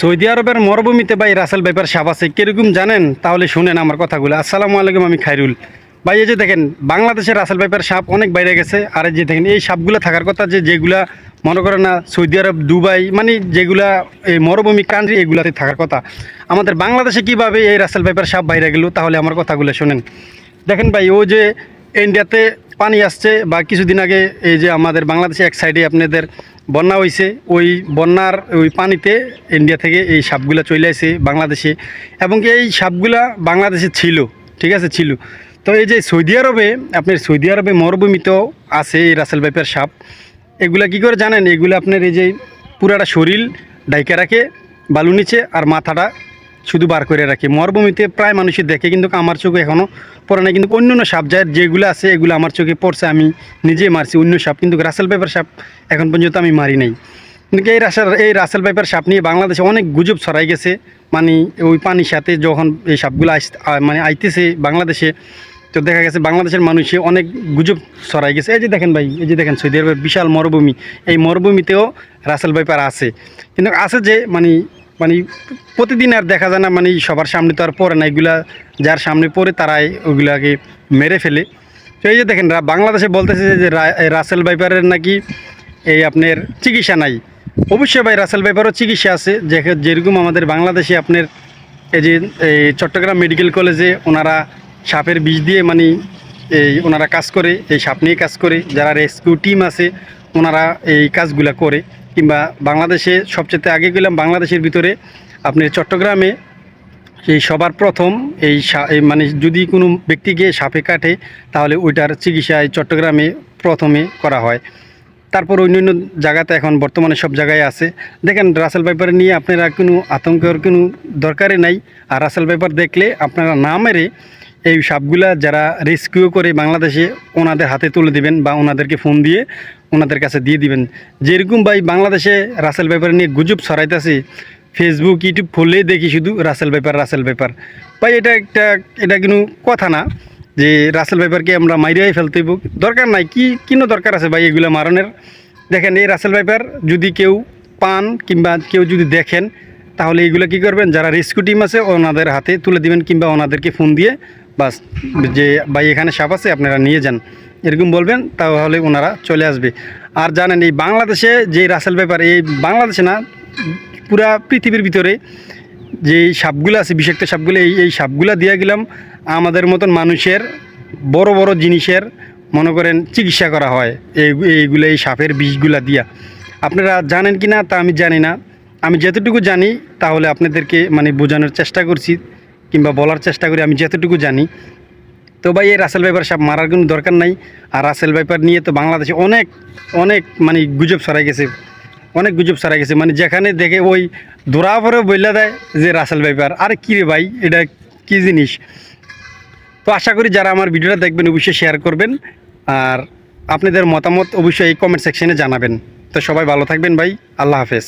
Saudi আরবের মরুভূমিতে ভাই রাসেল ভাইপার সাপ আছে, কীরকম জানেন? তাহলে শুনেন আমার কথাগুলো। আসসালামু আলাইকুম, আমি খাইরুল। ভাই, এই যে দেখেন বাংলাদেশের রাসেল ভাইপার সাপ অনেক বাইরে গেছে, আর এই যে দেখেন, এই সাপগুলো থাকার কথা যে যেগুলা, মনে করেন না, সৌদি আরব, দুবাই মানে যেগুলা, এই মরুভূমি কান্ট্রি এগুলাতে থাকার কথা। আমাদের বাংলাদেশে কীভাবে এই রাসেল ভাইপার সাপ বাইরে গেল, তাহলে আমার কথাগুলো শোনেন। দেখেন ভাই, ও যে ইন্ডিয়াতে পানি আসছে বা কিছুদিন আগে এই যে আমাদের বাংলাদেশে এক সাইডে আপনাদের বন্যা হয়েছে ওই বন্যার ওই পানিতে ইন্ডিয়া থেকে এই সাপগুলা চলে আসে বাংলাদেশে। এবং এই সাপগুলা বাংলাদেশে ছিল, ঠিক আছে, ছিল। তো এই যে সৌদি আরবে, আপনার সৌদি আরবে মরুভূমিতেও আছে এই রাসেল বাইপের সাপ। এগুলা কি করে জানেন? এগুলো আপনার এই যে পুরাটা শরীর ডাইকা রাখে, বালু নিচে আর মাথাটা শুধু বার করে রাখে। মরুভূমিতে প্রায় মানুষই দেখে, কিন্তু আমার চোখে এখনও পড়ে না কিন্তু অন্য অন্য সাপ যায় যেগুলো আছে, এগুলো আমার চোখে পড়ছে, আমি নিজে মারছি অন্য সাপ। কিন্তু রাসেল পেপার সাপ এখন পর্যন্ত আমি মারি নাই। কিন্তু এই রাসেল এই রাসেল পেপার সাপ নিয়ে বাংলাদেশে অনেক গুজব ছড়াই গেছে। মানে ওই পানির সাথে যখন এই সাপগুলো আস মানে আইতেছে বাংলাদেশে, তো দেখা গেছে বাংলাদেশের মানুষে অনেক গুজব ছড়াই গেছে। এই যে দেখেন ভাই, এই যে দেখেন সৌদি আরবের বিশাল মরুভূমি। এই মরুভূমিতেও রাসেল ভাইপার আছে। কিন্তু আছে যে মানে মানে প্রতিদিন আর দেখা যায় না মানে সবার সামনে তো আর পড়ে না, এগুলা যার সামনে পড়ে তারাই ওগুলাকে মেরে ফেলে। তো এই যে দেখেন বাংলাদেশে বলতেছে যে রাসেল ভাইপারের নাকি এই আপনার চিকিৎসা নাই। অবশ্যই ভাই, রাসেল ভাইপারও চিকিৎসা আছে, যে যেরকম আমাদের বাংলাদেশে আপনার এই যে, এই চট্টগ্রাম মেডিকেল কলেজে ওনারা সাপের বিষ দিয়ে মানে এই ওনারা কাজ করে, এই সাপ নিয়ে কাজ করে, যারা রেস্কিউ টিম আছে, ওনারা এই কাজগুলা করে। কিংবা বাংলাদেশে সবচেয়ে আগে গেলাম বাংলাদেশের ভিতরে, আপনি চট্টগ্রামে এই সবার প্রথম এই মানে যদি কোনো ব্যক্তিকে সাপে কাটে, তাহলে ওইটার চিকিৎসা চট্টগ্রামে প্রথমে করা হয়। তারপর অন্যান্য জায়গাতে এখন বর্তমানে সব জায়গায় আছে। দেখেন রাসেল পেপার নিয়ে আপনারা কোনো আতঙ্কের কোনো দরকারই নাই। আর রাসেল পেপার দেখলে আপনারা না মেরে এই সাপগুলা যারা রেস্কিউ করে বাংলাদেশে ওনাদের হাতে তুলে দিবেন বা ওনাদেরকে ফোন দিয়ে ওনাদের কাছে দিয়ে দিবেন। যেরকম ভাই বাংলাদেশে রাসেল পেপার নিয়ে গুজব ছড়াইতেছে ফেসবুক ইউটিউব খুললেই দেখি শুধু রাসেল পেপার রাসেল পেপার। ভাই, এটা একটা, এটা কোনো কথা না যে রাসেল ভাইপারকে আমরা মাইরিয়াই ফেলতে হইব। দরকার নাই, কি, কিনো দরকার আছে ভাই এগুলো মারণের? দেখেন, এই রাসেল ভাইপার যদি কেউ পান কিংবা কেউ যদি দেখেন, তাহলে এইগুলো কি করবেন? যারা রেস্কিউ টিম আছে, ওনাদের হাতে তুলে দিবেন কিংবা ওনাদেরকে ফোন দিয়ে বাস, যে ভাই এখানে সাপ আছে, আপনারা নিয়ে যান। এরকম বলবেন, তাহলে ওনারা চলে আসবে। আর জানেন, এই বাংলাদেশে যে রাসেল ভাইপার এই বাংলাদেশে না, পুরা পৃথিবীর ভিতরে যে সাপগুলো আছে, বিষাক্ত সাপগুলো, এই এই সাপগুলো দিয়ে গেলাম, আমাদের মতন মানুষের, বড় বড় জিনিসের, মনে করেন, চিকিৎসা করা হয়, এই, এইগুলো, এই সাপের বিষগুলা দিয়া। আপনারা জানেন কি না তা আমি জানি না। আমি যতটুকু জানি, তাহলে আপনাদেরকে মানে বোঝানোর চেষ্টা করছি। কিংবা বলার চেষ্টা করি, আমি যতটুকু জানি। তো ভাই, এই রাসেল ভাইপার সাপ মারার কোনো দরকার নাই। আর রাসেল ভাইপার নিয়ে তো বাংলাদেশে অনেক অনেক মানে গুজব ছড়াই গেছে। অনেক গুজব ছড়াই গেছে। মানে যেখানে দেখে ওই দোরা পরে দেয় যে রাসেল ভাইপার। আর কী রে ভাই, এটা কী জিনিস? তো আশা করি যারা আমার ভিডিওটা দেখবেন, অবশ্যই শেয়ার করবেন। আর আপনাদের মতামত অবশ্যই এই কমেন্ট সেকশনে জানাবেন। তো সবাই ভালো থাকবেন ভাই। আল্লাহ হাফেজ।